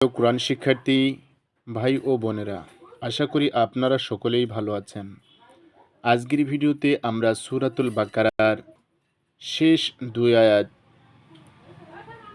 প্রিয় কোরআন শিক্ষার্থী ভাই ও বোনেরা আশা করি আপনারা সকলেই ভালো আছেন আজকের ভিডিওতে আমরা সুরাতুল বাকারার শেষ দুই আয়াত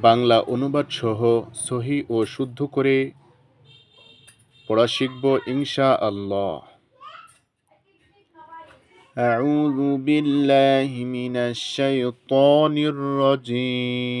বাংলা অনুবাদ সহ সহি ও শুদ্ধ করে পড়া শিখব ইনশা আল্লাহ أعوذ بالله من الشيطان الرجيم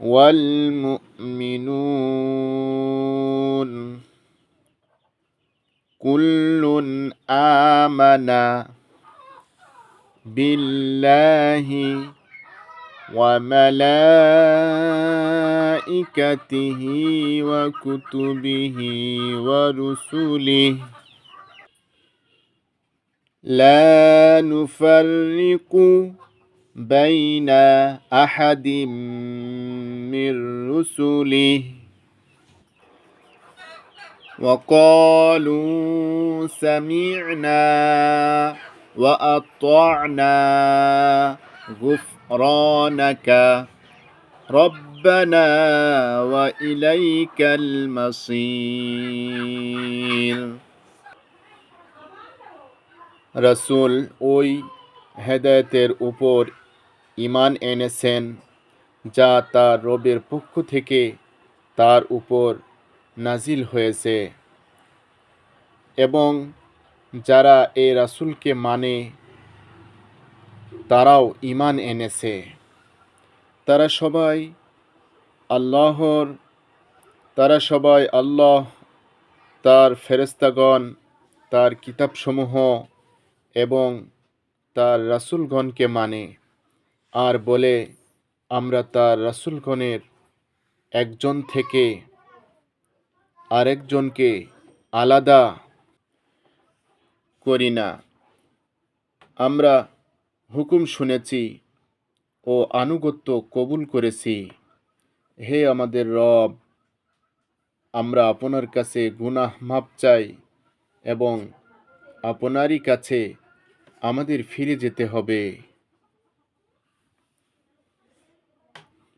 والمؤمنون. كل آمن بالله وملائكته وكتبه ورسله. لا نفرق بين أحد من رسله وقالوا سمعنا وأطعنا غفرانك ربنا وإليك المصير রাসূল ওই হেদায়েতের উপর ঈমান এনেছেন যা তার রবের পক্ষ থেকে তার উপর নাজিল হয়েছে। এবং যারা এ রাসূলকে মানে তারাও ঈমান এনেছে। তারা সবাই আল্লাহর, তারা সবাই আল্লাহ, তার ফেরেস্তাগণ তার কিতাবসমূহ এবং তার রাসূলগণকে মানে। আর বলে আমরা তার রাসূলগণের একজন থেকে আরেকজনকে আলাদা করি না। আমরা হুকুম শুনেছি ও আনুগত্য কবুল করেছি। হে আমাদের রব, আমরা আপনার কাছে গুনাহ মাপ চাই এবং আপনারই কাছে আমাদের ফিরে যেতে হবে।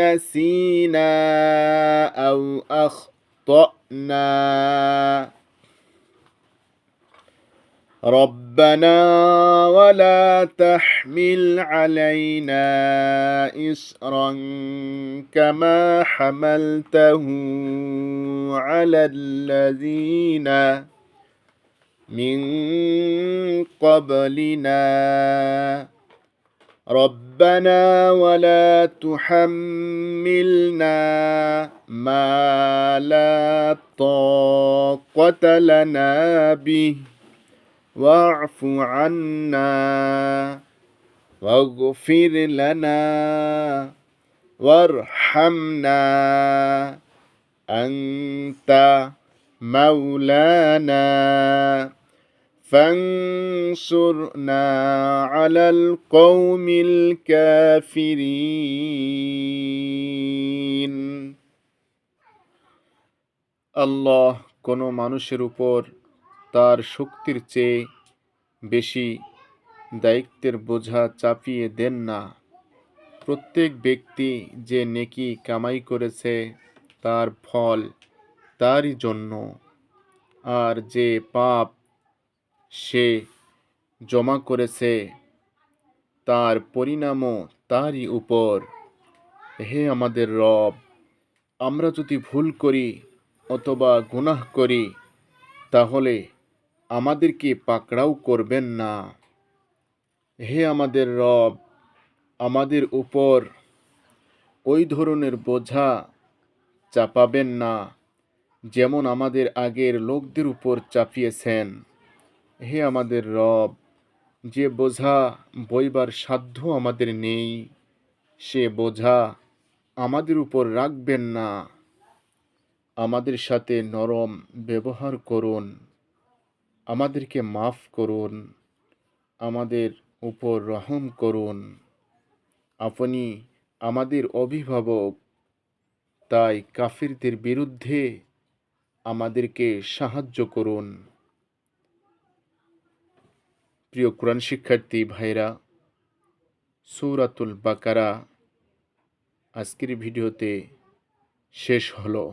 نسينا أو أخطأنا. ربنا ولا تحمل علينا إصرا كما حملته على الذين من قبلنا. ربنا ولا تحملنا ما لا طاقة لنا به. واعف عنا واغفر لنا وارحمنا. أنت مولانا. فانصرنا على القوم الكافرين আল্লাহ কোনো মানুষের উপর তার শক্তির চেয়ে বেশি দায়িত্বের বোঝা চাপিয়ে দেন না প্রত্যেক ব্যক্তি যে নেকি কামাই করেছে তার ফল তারই জন্য আর যে পাপ সে জমা করেছে। তার পরিণামও তারই উপর। হে আমাদের রব, আমরা যদি ভুল করি অথবা গুনাহ করি, তাহলে আমাদেরকে পাকড়াও করবেন না। হে আমাদের রব, আমাদের উপর ওই ধরনের বোঝা চাপাবেন না, যেমন আমাদের আগের লোকদের উপর চাপিয়েছেন। হে আমাদের রব, যে বোঝা বইবার সাধ্য আমাদের নেই, সে বোঝা আমাদের উপর রাখবেন না। আমাদের সাথে নরম ব্যবহার করুন, আমাদেরকে মাফ করুন, আমাদের উপর রহম করুন। আপনি আমাদের অভিভাবক, তাই কাফিরদের বিরুদ্ধে আমাদেরকে সাহায্য করুন। প্রিয় কোরআন শিক্ষার্থী ভাইরা সৌরাতুল বাকারা আজকের ভিডিওতে শেষ হলো।